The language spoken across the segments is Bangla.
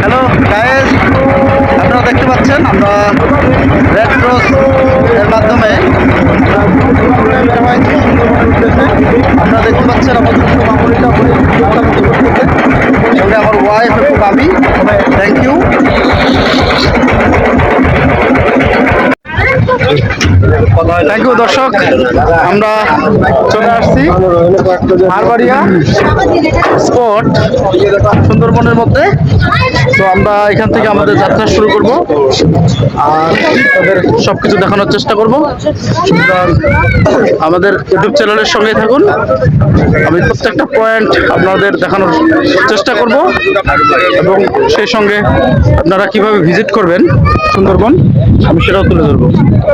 হ্যালো গায়েস আপনারা দেখতে পাচ্ছেন, আমরা রেড ক্রস এর মাধ্যমে আপনারা দেখতে পাচ্ছেন আমাদের আমার ওয়াইফ এবং আমি। থ্যাংক ইউ থ্যাংক ইউ দর্শক। আমরা চলে আসছি হারবাড়িয়া স্পট, সুন্দরবনের মধ্যে। তো আমরা এখান থেকে আমাদের যাত্রা শুরু করব। আর তাদের সব কিছু দেখানোর চেষ্টা করব। আমাদের ইউটিউব চ্যানেলের সঙ্গে থাকুন। আমি প্রত্যেকটা পয়েন্ট আপনাদের দেখানোর চেষ্টা করব। এবং সেই সঙ্গে আপনারা কীভাবে ভিজিট করবেন সুন্দরবন, আমি সেটাও তুলে ধরবো।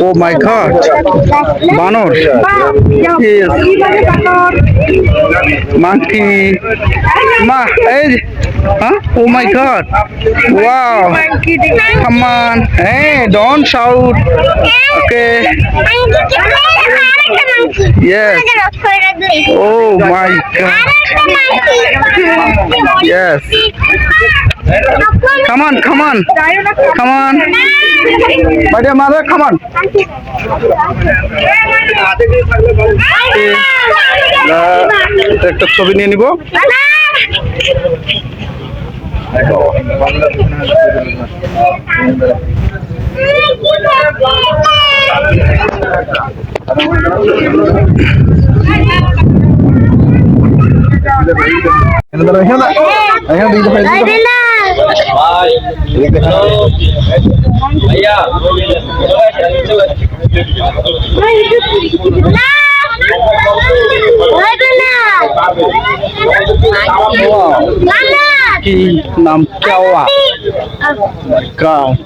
ও মাই গড বানর মাঙ্কি মা এই হ্যাঁ oh my god wow come on hey don't shout okay Yes. oh my god yes On my dear mother come on একটা ছবি নিয়ে নিব কি নাম কেওয়া God.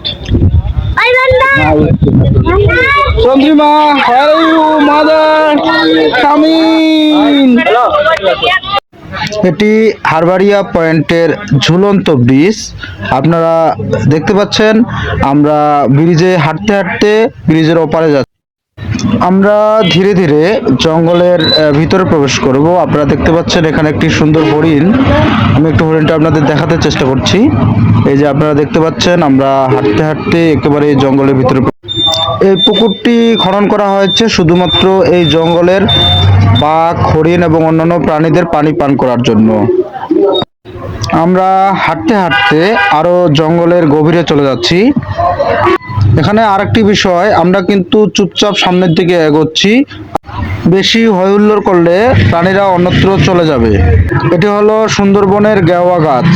Chandrima are you mother coming এটি হারবাড়িয়া পয়েন্টের ঝুলন্ত ব্রিজ। আপনারা দেখতে পাচ্ছেন, আমরা ব্রিজে হাঁটতে হাঁটতে ব্রিজের ওপারে যাচ্ছি। আমরা ধীরে ধীরে জঙ্গলের ভিতরে প্রবেশ করব। আপনারা দেখতে পাচ্ছেন, এখানে একটি সুন্দর হরিণ। আমি একটু হরিণটা আপনাদের দেখাতে চেষ্টা করছি। এই যে আপনারা দেখতে পাচ্ছেন, আমরা হাঁটতে হাঁটতে একেবারে জঙ্গলের ভিতরে এই পুকুরটি খনন করা হয়েছে শুধুমাত্র এই জঙ্গলের বাঘ হরিণ এবং অন্যান্য প্রাণীদের পানি পান করার জন্য। আমরা হাঁটতে হাঁটতে আরও জঙ্গলের গভীরে চলে যাচ্ছি। এখানে আরেকটি বিষয়, আমরা কিন্তু চুপচাপ সামনের দিকে এগোচ্ছি। বেশি হইহুল্লোড় করলে প্রাণীরা অন্যত্র চলে যাবে। এটি হলো সুন্দরবনের গেওয়া গাছ।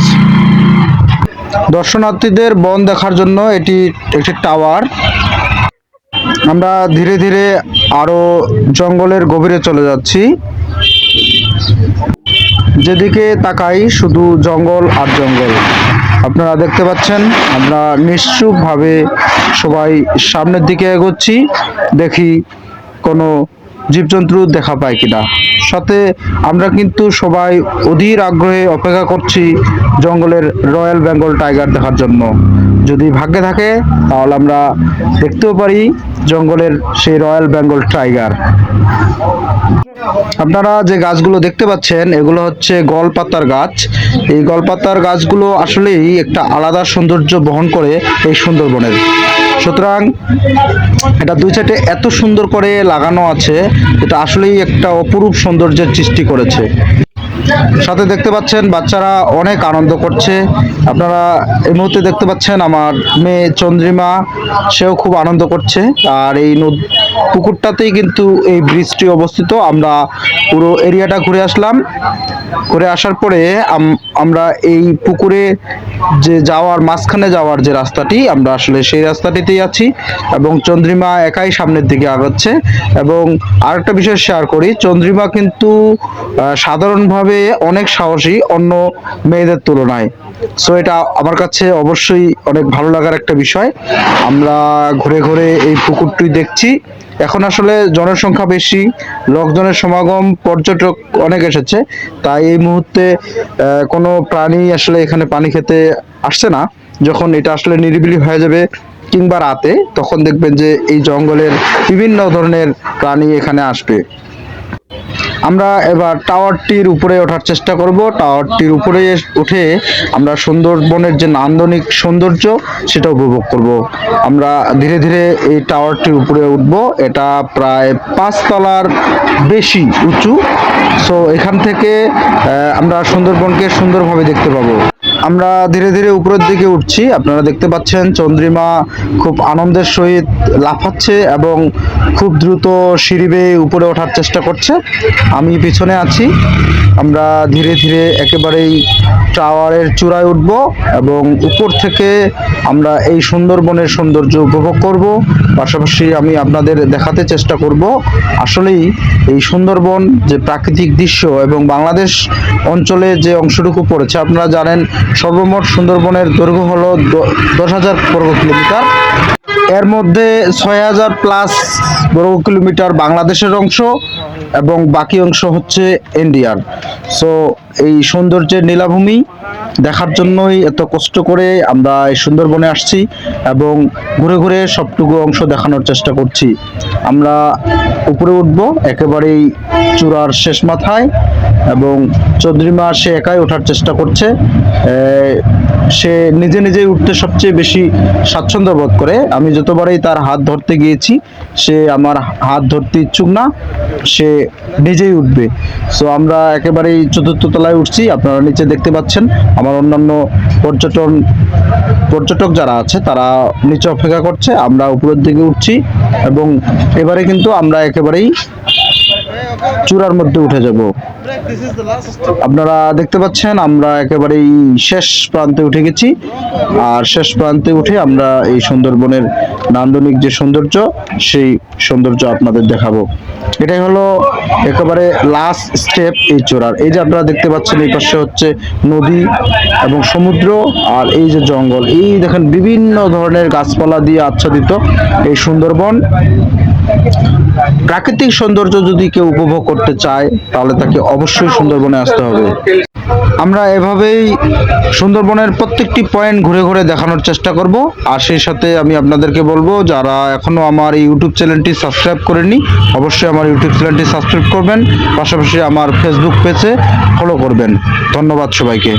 দর্শনার্থীদের বন দেখার জন্য এটি একটি টাওয়ার। আমরা ধীরে ধীরে আরও জঙ্গলের গভীরে চলে যাচ্ছি। যেদিকে তাকাই শুধু জঙ্গল আর জঙ্গল। আপনারা দেখতে পাচ্ছেন, আমরা নিশ্চুপভাবে সবাই সামনের দিকে এগোচ্ছি, দেখি কোনো জীবজন্তু দেখা পাই কিনা। সাথে আমরা কিন্তু সবাই অধীর আগ্রহে অপেক্ষা করছি জঙ্গলের রয়্যাল বেঙ্গল টাইগার দেখার জন্য। যদি ভাগ্যে থাকে, তাহলে আমরা দেখতেও পারি জঙ্গলের সেই রয়্যাল বেঙ্গল টাইগার। আপনারা যে গাছগুলো দেখতে পাচ্ছেন, এগুলো হচ্ছে গলপাতার গাছ। এই গলপাতার গাছগুলো আসলেই একটা আলাদা সৌন্দর্য বহন করে এই সুন্দরবনের। সুতরাং এটা দুই সাইডে এত সুন্দর করে লাগানো আছে, এটা আসলেই একটা অপরূপ সৌন্দর্যের সৃষ্টি করেছে। সাথে দেখতে পাচ্ছেন বাচ্চারা অনেক আনন্দ করছে। আপনারা এই মুহূর্তে দেখতে পাচ্ছেন আমার মেয়ে চন্দ্রিমা সেও খুব আনন্দ করছে। আর এই পুকুরটাতেই কিন্তু এই ব্রিজটি অবস্থিত। আমরা পুরো এরিয়াটা ঘুরে আসলাম। ঘুরে আসার পরে আম- আমরা এই পুকুরে যে যাওয়ার মাঝখানে যাওয়ার যে রাস্তাটি আমরা আসলে সেই রাস্তাটিতেই আছি এবং চন্দ্রিমা একাই সামনের দিকে আগাচ্ছে। এবং আরেকটা বিষয় শেয়ার করি চন্দ্রিমা কিন্তু আহ, অনেক সাহসী অন্য মেয়েদের তুলনায়। সো এটা আমার কাছে অবশ্যই অনেক ভালো লাগার একটা বিষয়। আমরা ঘুরে ঘুরে এই পুকুরটি দেখছি। এখন আসলে জনসংখ্যা বেশি, লোকজনের সমাগম, পর্যটক অনেক এসেছে। তাই এই মুহূর্তে কোনো প্রাণী আসলে এখানে পানি খেতে আসছে না। যখন এটা আসলে নিরিবিলি হয়ে যাবে কিংবা রাতে, তখন দেখবেন যে এই জঙ্গলের বিভিন্ন ধরনের প্রাণী এখানে আসবে। আমরা এবার টাওয়ারটির উপরে ওঠার চেষ্টা করব। টাওয়ারটির উপরে উঠে আমরা সুন্দরবনের যে নান্দনিক সৌন্দর্য, সেটা উপভোগ করব। আমরা ধীরে ধীরে এই টাওয়ারটির উপরে উঠব। এটা প্রায় পাঁচ তলার বেশি উঁচু। সো এখান থেকে আমরা সুন্দরবনকে সুন্দরভাবে দেখতে পাবো। আমরা ধীরে ধীরে উপরের দিকে উঠছি। আপনারা দেখতে পাচ্ছেন চন্দ্রিমা খুব আনন্দের সহিত লাফাচ্ছে এবং খুব দ্রুত সিঁড়ি বেয়ে উপরে ওঠার চেষ্টা করছে। আমি পিছনে আছি। আমরা ধীরে ধীরে একেবারেই টাওয়ারের চূড়ায় উঠব এবং উপর থেকে আমরা এই সুন্দরবনের সৌন্দর্য উপভোগ করব। পাশাপাশি আমি আপনাদের দেখাতে চেষ্টা করব। আসলেই এই সুন্দরবন যে প্রাকৃতিক দৃশ্য এবং বাংলাদেশ অঞ্চলে যে অংশটুকু পড়েছে, আপনারা জানেন সর্বমোট সুন্দরবনের দৈর্ঘ্য হলো দশ হাজার বর্গ কিলোমিটার। এর মধ্যে ছয় হাজার প্লাস বর্গ কিলোমিটার বাংলাদেশের অংশ এবং বাকি অংশ হচ্ছে ইন্ডিয়ার। সো এই সৌন্দর্যের নীলাভূমি দেখার জন্যই এত কষ্ট করে আমরা এই সুন্দরবনে আসছি এবং ঘুরে ঘুরে সবটুকু অংশ দেখানোর চেষ্টা করছি। আমরা উপরে উঠবো, একেবারেই চূড়ার শেষ মাথায় এবং চৌধুরীমা সে একাই ওঠার চেষ্টা করছে। সে নিজে নিজেই উঠতে সবচেয়ে বেশি স্বাচ্ছন্দ্য বোধ করে। আমি যতবারই তার হাত ধরতে গিয়েছি, সে আমার হাত ধরতে ইচ্ছুক না, সে নিজেই উঠবে। সো আমরা একেবারেই চতুর্থ তলায় উঠছি, আপনারা নিচে দেখতে পাচ্ছেন। আমার অন্যান্য পর্যটন, পর্যটক যারা আছে, তারা নিচে অপেক্ষা করছে। আমরা উপরের দিকে উঠছি এবং এবারে কিন্তু আমরা একেবারেই চূড়ার মধ্যে উঠে যাব। আপনারা দেখতে পাচ্ছেন, আমরা একেবারেই শেষ প্রান্তে উঠে গেছি। আর শেষ প্রান্তে উঠে আমরা এই সুন্দরবনের নান্দনিক যে সৌন্দর্য, সেই সৌন্দর্য আপনাদের দেখাবো। এটাই হলো একেবারে লাস্ট স্টেপ এই চূড়ার। এই যে আপনারা দেখতে পাচ্ছেন, এই পাশে হচ্ছে নদী এবং সমুদ্র আর এই যে জঙ্গল। এই দেখেন, বিভিন্ন ধরনের গাছপালা দিয়ে আচ্ছাদিত এই সুন্দরবন। প্রাকৃতিক সৌন্দর্য যদি কেউ উপভোগ করতে চায়, তাহলে তাকে অবশ্যই সুন্দরবনে আসতে হবে। আমরা এভাবেই সুন্দরবনের প্রত্যেকটি পয়েন্ট ঘুরে ঘুরে দেখানোর চেষ্টা করব। আর সেই সাথে আমি আপনাদেরকে বলব, যারা এখনও আমার এই ইউটিউব চ্যানেলটি সাবস্ক্রাইব করেননি, অবশ্যই আমার ইউটিউব চ্যানেলটি সাবস্ক্রাইব করবেন। পাশাপাশি আমার ফেসবুক পেজে ফলো করবেন। ধন্যবাদ সবাইকে।